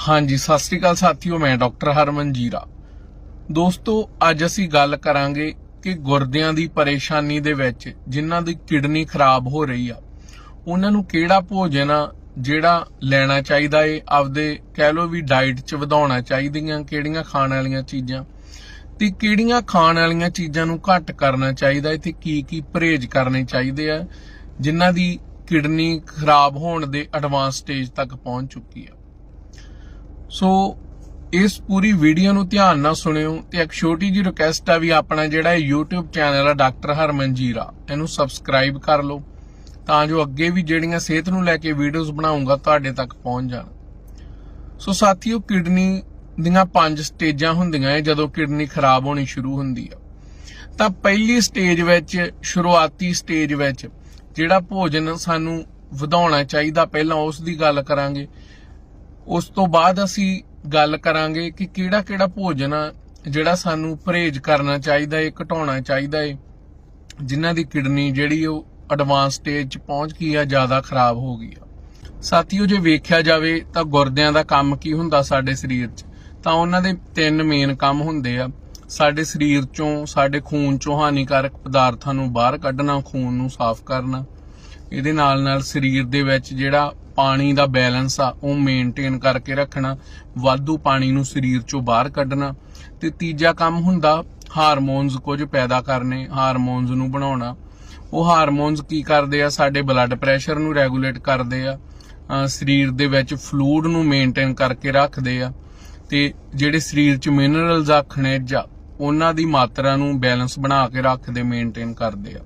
ਹਾਂਜੀ, ਸਤਿ ਸ੍ਰੀ ਅਕਾਲ ਸਾਥੀਓ, ਮੈਂ ਡਾਕਟਰ ਹਰਮਨ ਜੀਰਾ। ਦੋਸਤੋ, ਅੱਜ ਅਸੀਂ ਗੱਲ ਕਰਾਂਗੇ ਕਿ ਗੁਰਦਿਆਂ ਦੀ ਪਰੇਸ਼ਾਨੀ ਦੇ ਵਿੱਚ ਜਿਨ੍ਹਾਂ ਦੀ ਕਿਡਨੀ ਖਰਾਬ ਹੋ ਰਹੀ ਆ, ਉਹਨਾਂ ਨੂੰ ਕਿਹੜਾ ਭੋਜਨ ਆ ਜਿਹੜਾ ਲੈਣਾ ਚਾਹੀਦਾ ਏ, ਆਪਦੇ ਕਹਿ ਲੋ ਵੀ ਡਾਈਟ 'ਚ ਵਧਾਉਣਾ ਚਾਹੀਦੀਆਂ, ਕਿਹੜੀਆਂ ਖਾਣ ਵਾਲੀਆਂ ਚੀਜ਼ਾਂ, ਤੇ ਕਿਹੜੀਆਂ ਖਾਣ ਵਾਲੀਆਂ ਚੀਜ਼ਾਂ ਨੂੰ ਘੱਟ ਕਰਨਾ ਚਾਹੀਦਾ ਏ, ਤੇ ਕੀ ਕੀ ਪਰਹੇਜ਼ ਕਰਨੇ ਚਾਹੀਦੇ ਆ, ਜਿਨ੍ਹਾਂ ਦੀ ਕਿਡਨੀ ਖਰਾਬ ਹੋਣ ਦੇ ਐਡਵਾਂਸ ਸਟੇਜ ਤੱਕ ਪਹੁੰਚ ਚੁੱਕੀ ਆ। ਸੋ ਇਸ ਪੂਰੀ ਵੀਡੀਓ ਨੂੰ ਧਿਆਨ ਨਾਲ ਸੁਣਿਓ ਤੇ ਇੱਕ ਛੋਟੀ ਜਿਹੀ ਰਿਕੁਐਸਟ ਆ ਵੀ ਆਪਣਾ ਜਿਹੜਾ YouTube ਚੈਨਲ ਆ ਡਾਕਟਰ ਹਰਮਨ ਜੀਰਾ ਇਹਨੂੰ ਸਬਸਕ੍ਰਾਈਬ ਕਰ ਲਓ ਤਾਂ ਜੋ ਅੱਗੇ ਵੀ ਜਿਹੜੀਆਂ ਸਿਹਤ ਨੂੰ ਲੈ ਕੇ ਵੀਡੀਓਜ਼ ਬਣਾਉਂਗਾ, ਤੁਹਾਡੇ ਤੱਕ ਪਹੁੰਚ ਜਾਣ। ਸੋ ਸਾਥੀਓ, ਕਿਡਨੀ ਦੀਆਂ ਪੰਜ ਸਟੇਜਾਂ ਹੁੰਦੀਆਂ ਏ ਜਦੋਂ ਕਿਡਨੀ ਖਰਾਬ ਹੋਣੀ ਸ਼ੁਰੂ ਹੁੰਦੀ ਆ। ਤਾਂ ਪਹਿਲੀ ਸਟੇਜ ਵਿੱਚ, ਸ਼ੁਰੂਆਤੀ ਸਟੇਜ ਵਿੱਚ ਜਿਹੜਾ ਭੋਜਨ ਸਾਨੂੰ ਵਧਾਉਣਾ ਚਾਹੀਦਾ, ਪਹਿਲਾਂ ਉਸ ਦੀ ਗੱਲ ਕਰਾਂਗੇ। ਉਸ ਤੋਂ ਬਾਅਦ ਅਸੀਂ ਗੱਲ ਕਰਾਂਗੇ ਕਿ ਕਿਹੜਾ ਕਿਹੜਾ ਭੋਜਨ ਆ ਜਿਹੜਾ ਸਾਨੂੰ ਪਰਹੇਜ਼ ਕਰਨਾ ਚਾਹੀਦਾ ਹੈ ਘਟਾਉਣਾ ਚਾਹੀਦਾ ਹੈ ਜਿਨ੍ਹਾਂ ਦੀ ਕਿਡਨੀ ਜਿਹੜੀ ਉਹ ਐਡਵਾਂਸ ਸਟੇਜ 'ਚ ਪਹੁੰਚ ਗਈ ਆ, ਜ਼ਿਆਦਾ ਖਰਾਬ ਹੋ ਗਈ ਆ। ਸਾਥੀਓ, ਜੇ ਵੇਖਿਆ ਜਾਵੇ ਤਾਂ ਗੁਰਦਿਆਂ ਦਾ ਕੰਮ ਕੀ ਹੁੰਦਾ ਸਾਡੇ ਸਰੀਰ 'ਚ? ਤਾਂ ਉਹਨਾਂ ਦੇ ਤਿੰਨ ਮੇਨ ਕੰਮ ਹੁੰਦੇ ਆ। ਸਾਡੇ ਸਰੀਰ 'ਚੋਂ, ਸਾਡੇ ਖੂਨ 'ਚੋਂ ਹਾਨੀਕਾਰਕ ਪਦਾਰਥਾਂ ਨੂੰ ਬਾਹਰ ਕੱਢਣਾ, ਖੂਨ ਨੂੰ ਸਾਫ਼ ਕਰਨਾ। ਇਹਦੇ ਨਾਲ ਨਾਲ ਸਰੀਰ ਦੇ ਵਿੱਚ ਜਿਹੜਾ ਪਾਣੀ ਦਾ ਬੈਲੈਂਸ ਆ, ਉਹ ਮੇਨਟੇਨ ਕਰਕੇ ਰੱਖਣਾ, ਵਾਧੂ ਪਾਣੀ ਨੂੰ ਸਰੀਰ ਚੋਂ ਬਾਹਰ ਕੱਢਣਾ, ਤੇ ਤੀਜਾ ਕੰਮ ਹੁੰਦਾ ਹਾਰਮੋਨਸ ਕੁਝ ਪੈਦਾ ਕਰਨੇ, ਹਾਰਮੋਨਸ ਨੂੰ ਬਣਾਉਣਾ। ਉਹ ਹਾਰਮੋਨਸ ਕੀ ਕਰਦੇ ਆ? ਸਾਡੇ ਬਲੱਡ ਪ੍ਰੈਸ਼ਰ ਨੂੰ ਰੈਗੂਲੇਟ ਕਰਦੇ ਆ ਸਰੀਰ ਦੇ ਵਿੱਚ ਫਲੂਇਡ ਨੂੰ ਮੇਨਟੇਨ ਕਰਕੇ ਰੱਖਦੇ ਆ, ਤੇ ਜਿਹੜੇ ਸਰੀਰ 'ਚ ਮਿਨਰਲਸ ਆ, ਖਣਿਜ ਆ, ਉਹਨਾਂ ਦੀ ਮਾਤਰਾ ਨੂੰ ਬੈਲੈਂਸ ਬਣਾ ਕੇ ਰੱਖਦੇ ਮੇਨਟੇਨ ਕਰਦੇ ਆ।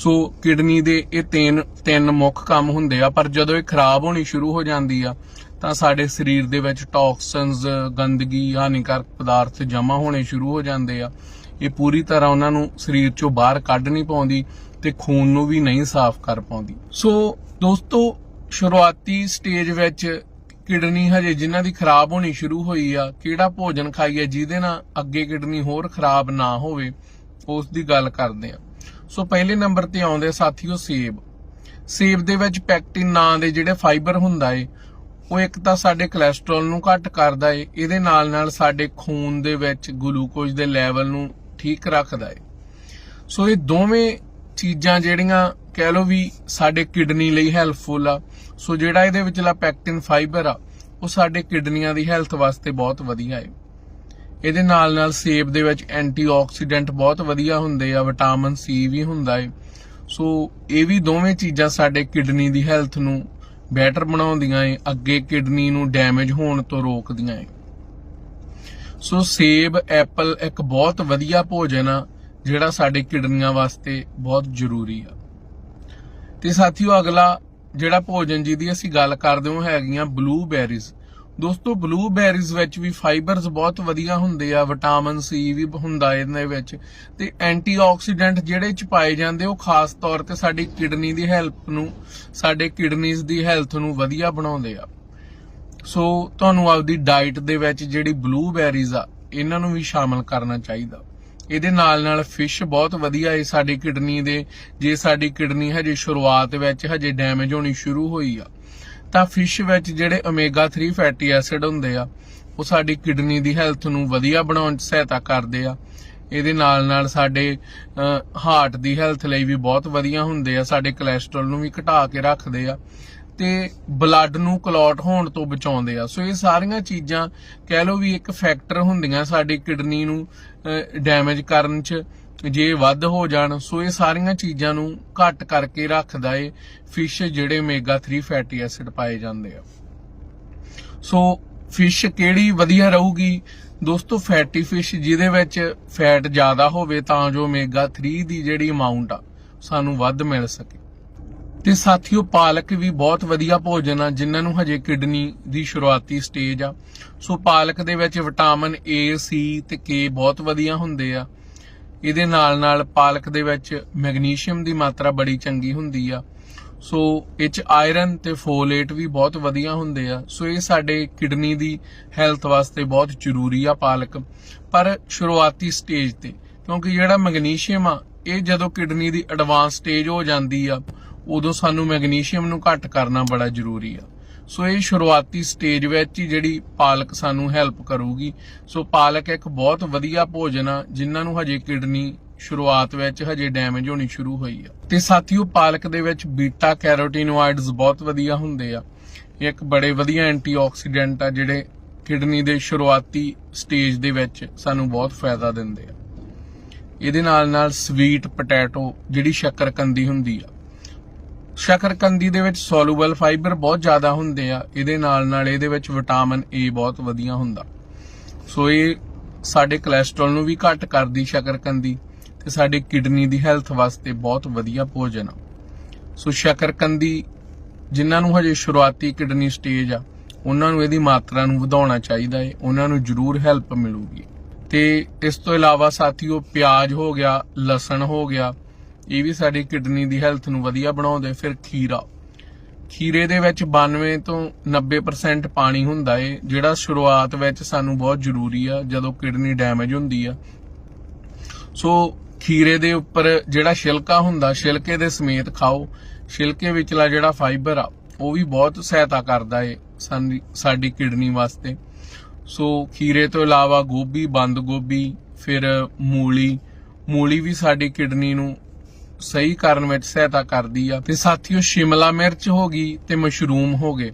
ਸੋ ਕਿਡਨੀ ਦੇ ਇਹ ਤਿੰਨ ਤਿੰਨ ਮੁੱਖ ਕੰਮ ਹੁੰਦੇ ਆ, ਪਰ ਜਦੋਂ ਇਹ ਖਰਾਬ ਹੋਣੀ ਸ਼ੁਰੂ ਹੋ ਜਾਂਦੀ ਆ, ਤਾਂ ਸਾਡੇ ਸਰੀਰ ਦੇ ਵਿੱਚ ਟੌਕਸਿਨਸ ਗੰਦਗੀ, ਹਾਨੀਕਾਰਕ ਪਦਾਰਥ ਜਮ੍ਹਾਂ ਹੋਣੇ ਸ਼ੁਰੂ ਹੋ ਜਾਂਦੇ ਆ। ਇਹ ਪੂਰੀ ਤਰ੍ਹਾਂ ਉਹਨਾਂ ਨੂੰ ਸਰੀਰ ਚੋਂ ਬਾਹਰ ਕੱਢ ਨਹੀਂ ਪਾਉਂਦੀ ਤੇ ਖੂਨ ਨੂੰ ਵੀ ਨਹੀਂ ਸਾਫ਼ ਕਰ ਪਾਉਂਦੀ। ਸੋ ਦੋਸਤੋ, ਸ਼ੁਰੂਆਤੀ ਸਟੇਜ ਵਿੱਚ ਕਿਡਨੀ ਹਜੇ ਜਿਨ੍ਹਾਂ ਦੀ ਖਰਾਬ ਹੋਣੀ ਸ਼ੁਰੂ ਹੋਈ ਆ, ਕਿਹੜਾ ਭੋਜਨ ਖਾਈਏ ਜਿਹਦੇ ਨਾਲ ਅੱਗੇ ਕਿਡਨੀ ਹੋਰ ਖਰਾਬ ਨਾ ਹੋਵੇ, ਉਸ ਦੀ ਗੱਲ ਕਰਦੇ ਆ। ਸੋ ਪਹਿਲੇ ਨੰਬਰ ਤੇ ਆਉਂਦੇ ਸਾਥੀਓ ਸੇਬ। ਸੇਬ ਦੇ ਵਿੱਚ ਪੈਕਟਿਨ ਨਾਂ ਦੇ ਜਿਹੜੇ ਫਾਈਬਰ ਹੁੰਦਾ ਏ, ਉਹ ਇੱਕ ਤਾਂ ਸਾਡੇ ਕੋਲੇਸਟ੍ਰੋਲ ਨੂੰ ਘੱਟ ਕਰਦਾ ਏ, ਇਹਦੇ ਨਾਲ ਨਾਲ ਸਾਡੇ ਖੂਨ ਦੇ ਵਿੱਚ ਗਲੂਕੋਜ਼ ਦੇ ਲੈਵਲ ਨੂੰ ਠੀਕ ਰੱਖਦਾ ਏ। ਸੋ ਇਹ ਦੋਵੇਂ ਚੀਜ਼ਾਂ ਜਿਹੜੀਆਂ ਕਹਿ ਲਓ ਵੀ ਸਾਡੇ ਕਿਡਨੀ ਲਈ ਹੈਲਪਫੁਲ ਆ, ਸੋ ਜਿਹੜਾ ਇਹਦੇ ਵਿਚਲਾ ਪੈਕਟਿਨ ਫਾਈਬਰ ਆ, ਉਹ ਸਾਡੇ ਕਿਡਨੀਆਂ ਦੀ ਹੈਲਥ ਵਾਸਤੇ ਬਹੁਤ ਵਧੀਆ ਏ। ਇਹਦੇ ਨਾਲ ਨਾਲ ਸੇਬ ਦੇ ਵਿੱਚ ਐਂਟੀਆਕਸੀਡੈਂਟ ਬਹੁਤ ਵਧੀਆ ਹੁੰਦੇ ਆ, ਵਿਟਾਮਿਨ ਸੀ ਵੀ ਹੁੰਦਾ ਏ। ਸੋ ਇਹ ਵੀ ਦੋਵੇਂ ਚੀਜ਼ਾਂ ਸਾਡੇ ਕਿਡਨੀ ਦੀ ਹੈਲਥ ਨੂੰ ਬੈਟਰ ਬਣਾਉਂਦੀਆਂ ਏ, ਅੱਗੇ ਕਿਡਨੀ ਨੂੰ ਡੈਮੇਜ ਹੋਣ ਤੋਂ ਰੋਕਦੀਆਂ ਏ। ਸੋ ਸੇਬ, ਐਪਲ ਇੱਕ ਬਹੁਤ ਵਧੀਆ ਭੋਜਨ ਆ, ਜਿਹੜਾ ਸਾਡੇ ਕਿਡਨੀਆਂ ਵਾਸਤੇ ਬਹੁਤ ਜ਼ਰੂਰੀ ਆ। ਤੇ ਸਾਥੀਓ ਅਗਲਾ ਜਿਹੜਾ ਭੋਜਨ ਜਿਹਦੀ ਅਸੀਂ ਗੱਲ ਕਰਦੇ ਹਾਂ ਹੈਗੀਆਂ ਬਲੂਬੈਰੀਜ਼। ਦੋਸਤੋ ਬਲੂਬੈਰੀਜ਼ ਵਿੱਚ ਵੀ ਫਾਈਬਰਸ ਬਹੁਤ ਵਧੀਆ ਹੁੰਦੇ ਆ ਵਿਟਾਮਿਨ ਸੀ ਵੀ ਹੁੰਦਾ ਇਹਦੇ ਵਿੱਚ। ਤੇ ਐਂਟੀਆਕਸੀਡੈਂਟ ਜਿਹੜੇ ਚ ਪਾਏ ਜਾਂਦੇ, ਉਹ ਖਾਸ ਤੌਰ ਤੇ ਸਾਡੀ ਕਿਡਨੀ ਦੀ ਹੈਲਪ ਨੂੰ, ਸਾਡੇ ਕਿਡਨੀਜ਼ ਦੀ ਹੈਲਥ ਨੂੰ ਵਧੀਆ ਬਣਾਉਂਦੇ ਆ। ਸੋ, ਤੁਹਾਨੂੰ ਆਪਦੀ ਡਾਈਟ ਦੇ ਵਿੱਚ ਜਿਹੜੀ ਬਲੂਬੈਰੀਜ਼ ਆ, ਇਹਨਾਂ ਨੂੰ ਵੀ ਸ਼ਾਮਲ ਕਰਨਾ ਚਾਹੀਦਾ। ਇਹਦੇ ਨਾਲ ਨਾਲ ਫਿਸ਼ ਬਹੁਤ ਵਧੀਆ ਹੈ ਸਾਡੀ ਕਿਡਨੀ ਦੇ, ਜੇ ਸਾਡੀ ਕਿਡਨੀ ਹਜੇ ਸ਼ੁਰੂਆਤ ਵਿੱਚ ਹਜੇ ਡੈਮੇਜ ਹੋਣੀ ਸ਼ੁਰੂ ਹੋਈ ਆ। ਤਾਂ ਫਿਸ਼ ਵਿੱਚ ਜਿਹੜੇ ਓਮੇਗਾ 3 ਫੈਟੀ ਐਸਿਡ ਹੁੰਦੇ ਆ, ਉਹ ਸਾਡੀ ਕਿਡਨੀ ਦੀ ਹੈਲਥ ਨੂੰ ਵਧੀਆ ਬਣਾਉਣ 'ਚ ਸਹਾਇਤਾ ਕਰਦੇ ਆ। ਇਹਦੇ ਨਾਲ ਨਾਲ ਸਾਡੇ ਹਾਰਟ ਦੀ ਹੈਲਥ ਲਈ ਵੀ ਬਹੁਤ ਵਧੀਆ ਹੁੰਦੇ ਆ, ਸਾਡੇ ਕੋਲੇਸਟ੍ਰੋਲ ਨੂੰ ਵੀ ਘਟਾ ਕੇ ਰੱਖਦੇ ਆ ਤੇ ਬਲੱਡ ਨੂੰ ਕਲੌਟ ਹੋਣ ਤੋਂ ਬਚਾਉਂਦੇ ਆ। ਸੋ ਇਹ ਸਾਰੀਆਂ ਚੀਜ਼ਾਂ ਕਹਿ ਲਓ ਵੀ ਇੱਕ ਫੈਕਟਰ ਹੁੰਦੀਆਂ ਸਾਡੀ ਕਿਡਨੀ ਨੂੰ ਡੈਮੇਜ ਕਰਨ 'ਚ। ਜੇ ਵੱਧ ਹੋ ਜਾਣ, ਸੋ ਇਹ ਸਾਰੀਆਂ ਚੀਜ਼ਾਂ ਨੂੰ ਘੱਟ ਕਰਕੇ ਰੱਖਦਾ ਏ। ਫਿਸ਼ ਜਿਹੜੇ ਓਮੇਗਾ 3 ਫੈਟੀ ਐਸਿਡ ਪਾਏ ਜਾਂਦੇ ਆ। ਸੋ ਫਿਸ਼ ਕਿਹੜੀ ਵਧੀਆ ਰਹੂਗੀ? ਦੋਸਤੋ ਫੈਟੀ ਫਿਸ਼ ਜਿਹਦੇ ਵਿੱਚ ਫੈਟ ਜ਼ਿਆਦਾ ਹੋਵੇ ਤਾਂ ਜੋ ਓਮੇਗਾ 3 ਦੀ ਜਿਹੜੀ ਅਮਾਉਂਟ ਆ, ਸਾਨੂੰ ਵੱਧ ਮਿਲ ਸਕੇ। ਤੇ ਸਾਥੀਓ, ਪਾਲਕ ਵੀ ਬਹੁਤ ਵਧੀਆ ਭੋਜਨ ਆ, ਜਿਨ੍ਹਾਂ ਨੂੰ ਹਜੇ ਕਿਡਨੀ ਦੀ ਸ਼ੁਰੂਆਤੀ ਸਟੇਜ ਆ। ਸੋ ਪਾਲਕ ਦੇ ਵਿੱਚ ਵਿਟਾਮਿਨ A, C ਤੇ K ਬਹੁਤ ਵਧੀਆ ਹੁੰਦੇ ਆ। ਇਹਦੇ ਨਾਲ ਨਾਲ ਪਾਲਕ ਦੇ ਵਿੱਚ ਮੈਗਨੀਸ਼ੀਅਮ ਦੀ ਮਾਤਰਾ ਬੜੀ ਚੰਗੀ ਹੁੰਦੀ ਆ। ਸੋ ਇਹ ਚ ਆਇਰਨ ਤੇ ਫੋਲੇਟ ਵੀ ਬਹੁਤ ਵਧੀਆ ਹੁੰਦੇ ਆ। ਸੋ ਇਹ ਸਾਡੇ ਕਿਡਨੀ ਦੀ ਹੈਲਥ ਵਾਸਤੇ ਬਹੁਤ ਜ਼ਰੂਰੀ ਆ ਪਾਲਕ। ਪਰ ਸ਼ੁਰੂਆਤੀ ਸਟੇਜ ਤੇ, ਕਿਉਂਕਿ ਜਿਹੜਾ ਮੈਗਨੀਸ਼ੀਅਮ ਆ, ਇਹ ਜਦੋਂ ਕਿਡਨੀ ਦੀ ਐਡਵਾਂਸ ਸਟੇਜ ਹੋ ਜਾਂਦੀ ਆ, ਉਦੋਂ ਸਾਨੂੰ ਮੈਗਨੀਸ਼ੀਅਮ ਨੂੰ ਘੱਟ ਕਰਨਾ ਬੜਾ ਜ਼ਰੂਰੀ ਆ। ਸੋ ਇਹ ਸ਼ੁਰੂਆਤੀ ਸਟੇਜ ਵਿੱਚ ਹੀ ਜਿਹੜੀ ਪਾਲਕ ਸਾਨੂੰ ਹੈਲਪ ਕਰੂਗੀ। ਸੋ ਪਾਲਕ ਇੱਕ ਬਹੁਤ ਵਧੀਆ ਭੋਜਨ ਆ, ਜਿਨ੍ਹਾਂ ਨੂੰ ਹਜੇ ਕਿਡਨੀ ਸ਼ੁਰੂਆਤ ਵਿੱਚ ਹਜੇ ਡੈਮੇਜ ਹੋਣੀ ਸ਼ੁਰੂ ਹੋਈ ਆ। ਤੇ ਸਾਥੀਓ, ਪਾਲਕ ਦੇ ਵਿੱਚ ਬੀਟਾ ਕੈਰੋਟੀਨੋਇਡਸ ਬਹੁਤ ਵਧੀਆ ਹੁੰਦੇ ਆ। ਇੱਕ ਬੜੇ ਵਧੀਆ ਐਂਟੀਆਕਸੀਡੈਂਟ ਆ, ਜਿਹੜੇ ਕਿਡਨੀ ਦੇ ਸ਼ੁਰੂਆਤੀ ਸਟੇਜ ਦੇ ਵਿੱਚ ਸਾਨੂੰ ਬਹੁਤ ਫਾਇਦਾ ਦਿੰਦੇ ਆ। ਇਹਦੇ ਨਾਲ ਨਾਲ ਸਵੀਟ ਪੋਟੈਟੋ ਜਿਹੜੀ ਸ਼ੱਕਰਕੰਦੀ ਹੁੰਦੀ ਆ। ਸ਼ਕਰਕੰਦੀ ਦੇ ਵਿੱਚ ਸੋਲੂਬਲ ਫਾਈਬਰ ਬਹੁਤ ਜ਼ਿਆਦਾ ਹੁੰਦੇ ਆ, ਇਹਦੇ ਨਾਲ ਨਾਲ ਇਹਦੇ ਵਿੱਚ ਵਿਟਾਮਿਨ ਏ ਬਹੁਤ ਵਧੀਆ ਹੁੰਦਾ। ਸੋ ਇਹ ਸਾਡੇ ਕੋਲੇਸਟ੍ਰੋਲ ਨੂੰ ਵੀ ਘੱਟ ਕਰਦੀ ਸ਼ਕਰਕੰਦੀ ਤੇ ਸਾਡੇ ਕਿਡਨੀ ਦੀ ਹੈਲਥ ਵਾਸਤੇ ਬਹੁਤ ਵਧੀਆ ਭੋਜਨ ਆ। ਸੋ ਸ਼ੱਕਰਕੰਦੀ ਜਿਨ੍ਹਾਂ ਨੂੰ ਹਜੇ ਸ਼ੁਰੂਆਤੀ ਕਿਡਨੀ ਸਟੇਜ ਆ, ਉਹਨਾਂ ਨੂੰ ਇਹਦੀ ਮਾਤਰਾ ਨੂੰ ਵਧਾਉਣਾ ਚਾਹੀਦਾ ਏ, ਉਹਨਾਂ ਨੂੰ ਜ਼ਰੂਰ ਹੈਲਪ ਮਿਲੂਗੀ। ਤੇ ਇਸ ਤੋਂ ਇਲਾਵਾ ਸਾਥੀਓ, ਪਿਆਜ਼ ਹੋ ਗਿਆ, ਲਸਣ ਹੋ ਗਿਆ ਇਹ ਵੀ ਸਾਡੀ ਕਿਡਨੀ ਦੀ ਹੈਲਥ ਨੂੰ ਵਧੀਆ ਬਣਾਉਂਦੇ, ਫਿਰ ਖੀਰਾ। ਖੀਰੇ ਦੇ ਵਿੱਚ 92 ਤੋਂ 90% ਪਾਣੀ ਹੁੰਦਾ ਏ, ਜਿਹੜਾ ਸ਼ੁਰੂਆਤ ਵਿੱਚ ਸਾਨੂੰ ਬਹੁਤ ਜ਼ਰੂਰੀ ਆ, ਜਦੋਂ ਕਿਡਨੀ ਡੈਮੇਜ ਹੁੰਦੀ ਆ। ਸੋ ਖੀਰੇ ਦੇ ਉੱਪਰ ਜਿਹੜਾ ਛਿਲਕਾ ਹੁੰਦਾ, ਛਿਲਕੇ ਦੇ ਸਮੇਤ ਖਾਓ। ਛਿਲਕੇ ਵਿਚਲਾ ਜਿਹੜਾ ਫਾਈਬਰ ਆ, ਉਹ ਵੀ ਬਹੁਤ ਸਹਾਇਤਾ ਕਰਦਾ ਏ ਸਾਡੀ ਸਾਡੀ ਕਿਡਨੀ ਵਾਸਤੇ। ਸੋ ਖੀਰੇ ਤੋਂ ਇਲਾਵਾ ਗੋਭੀ, ਬੰਦ ਗੋਭੀ, ਫਿਰ ਮੂਲੀ। ਮੂਲੀ ਵੀ ਸਾਡੀ ਕਿਡਨੀ ਨੂੰ ਸਹੀ ਕਰਨ ਵਿੱਚ ਸਹਾਇਤਾ ਕਰਦੀ ਆ। ਤੇ ਸਾਥੀਓ, ਸ਼ਿਮਲਾ ਮਿਰਚ ਹੋ ਗਈ ਤੇ ਮਸ਼ਰੂਮ ਹੋ ਗਏ।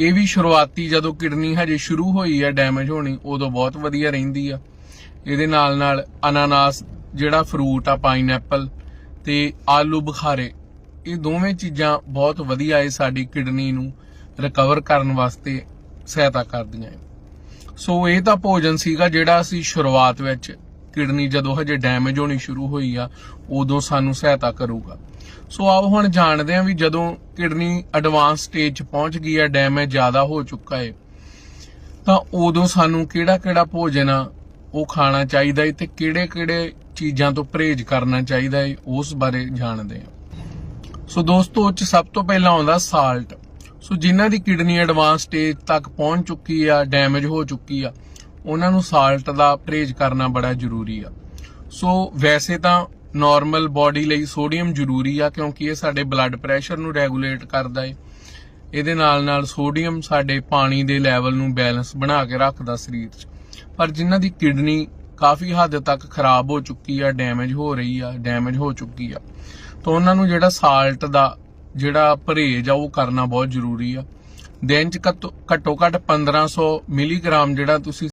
ਇਹ ਵੀ ਸ਼ੁਰੂਆਤੀ ਜਦੋਂ ਕਿਡਨੀ ਹਜੇ ਸ਼ੁਰੂ ਹੋਈ ਆ, ਡੈਮੇਜ ਹੋਣੀ, ਉਦੋਂ ਬਹੁਤ ਵਧੀਆ ਰਹਿੰਦੀ ਆ। ਇਹਦੇ ਨਾਲ ਨਾਲ ਅਨਾਨਾਸ, ਜਿਹੜਾ ਫਰੂਟ ਆ ਪਾਈਨਐਪਲ ਤੇ ਆਲੂ ਬੁਖਾਰੇ, ਇਹ ਦੋਵੇਂ ਚੀਜ਼ਾਂ ਬਹੁਤ ਵਧੀਆ ਏ ਸਾਡੀ ਕਿਡਨੀ ਨੂੰ ਰਿਕਵਰ ਕਰਨ ਵਾਸਤੇ ਸਹਾਇਤਾ ਕਰਦੀਆਂ ਏ ਸੋ ਇਹ ਤਾਂ ਭੋਜਨ ਸੀਗਾ ਜਿਹੜਾ ਅਸੀਂ ਸ਼ੁਰੂਆਤ ਵਿੱਚ ਕਿਡਨੀ ਜਦੋਂ ਹਜੇ ਡੈਮੇਜ ਹੋਣੀ ਸ਼ੁਰੂ ਹੋਈ ਆ, ਉਦੋਂ ਸਾਨੂੰ ਸਹਾਇਤਾ ਕਰੂਗਾ। ਸੋ ਆਓ ਹੁਣ ਜਾਣਦੇ ਹਾਂ ਵੀ ਜਦੋਂ ਕਿਡਨੀ ਐਡਵਾਂਸ ਸਟੇਜ 'ਚ ਪਹੁੰਚ ਗਈ ਆ ਡੈਮੇਜ ਜ਼ਿਆਦਾ ਹੋ ਚੁੱਕਾ ਹੈ ਤਾਂ ਉਦੋਂ ਸਾਨੂੰ ਕਿਹੜਾ-ਕਿਹੜਾ ਭੋਜਨ ਆ ਉਹ ਖਾਣਾ ਚਾਹੀਦਾ ਹੈ ਤੇ ਕਿਹੜੇ-ਕਿਹੜੇ ਚੀਜ਼ਾਂ ਤੋਂ ਪਰਹੇਜ਼ ਕਰਨਾ ਚਾਹੀਦਾ ਹੈ ਉਸ ਬਾਰੇ ਜਾਣਦੇ ਹਾਂ। ਸੋ ਦੋਸਤੋ, ਉਹ 'ਚ ਸਭ ਤੋਂ ਪਹਿਲਾਂ ਆਉਂਦਾ ਸਾਲਟ ਸੋ ਜਿਨ੍ਹਾਂ ਦੀ ਕਿਡਨੀ ਐਡਵਾਂਸ ਸਟੇਜ ਤੱਕ ਪਹੁੰਚ ਚੁੱਕੀ ਆ ਡੈਮੇਜ ਹੋ ਚੁੱਕੀ ਆ ਉਹਨਾਂ ਨੂੰ ਸਾਲਟ ਦਾ ਪਰਹੇਜ਼ ਕਰਨਾ ਬੜਾ ਜ਼ਰੂਰੀ ਆ। ਸੋ ਵੈਸੇ ਤਾਂ ਨਾਰਮਲ ਬਾਡੀ ਲਈ ਸੋਡੀਅਮ ਜ਼ਰੂਰੀ ਆ, ਕਿਉਂਕਿ ਇਹ ਸਾਡੇ ਬਲੱਡ ਪ੍ਰੈਸ਼ਰ ਨੂੰ ਰੈਗੂਲੇਟ ਕਰਦਾ ਏ। ਇਹਦੇ ਨਾਲ ਨਾਲ ਸੋਡੀਅਮ ਸਾਡੇ ਪਾਣੀ ਦੇ ਲੈਵਲ ਨੂੰ ਬੈਲੈਂਸ ਬਣਾ ਕੇ ਰੱਖਦਾ ਸਰੀਰ 'ਚ। ਪਰ ਜਿਨ੍ਹਾਂ ਦੀ ਕਿਡਨੀ ਕਾਫੀ ਹੱਦ ਤੱਕ ਖਰਾਬ ਹੋ ਚੁੱਕੀ ਆ ਡੈਮੇਜ ਹੋ ਰਹੀ ਆ ਡੈਮੇਜ ਹੋ ਚੁੱਕੀ ਆ, ਤਾਂ ਉਹਨਾਂ ਨੂੰ ਜਿਹੜਾ ਸਾਲਟ ਦਾ ਜਿਹੜਾ ਪਰਹੇਜ਼ ਆ, ਉਹ ਕਰਨਾ ਬਹੁਤ ਜ਼ਰੂਰੀ ਆ। ਦਿਨ 'ਚ ਘੱਟੋ ਘੱਟੋ ਘੱਟ 1500 ਮਿਲੀਗ੍ਰਾਮ ਜਿਹੜਾ ਤੁਸੀਂ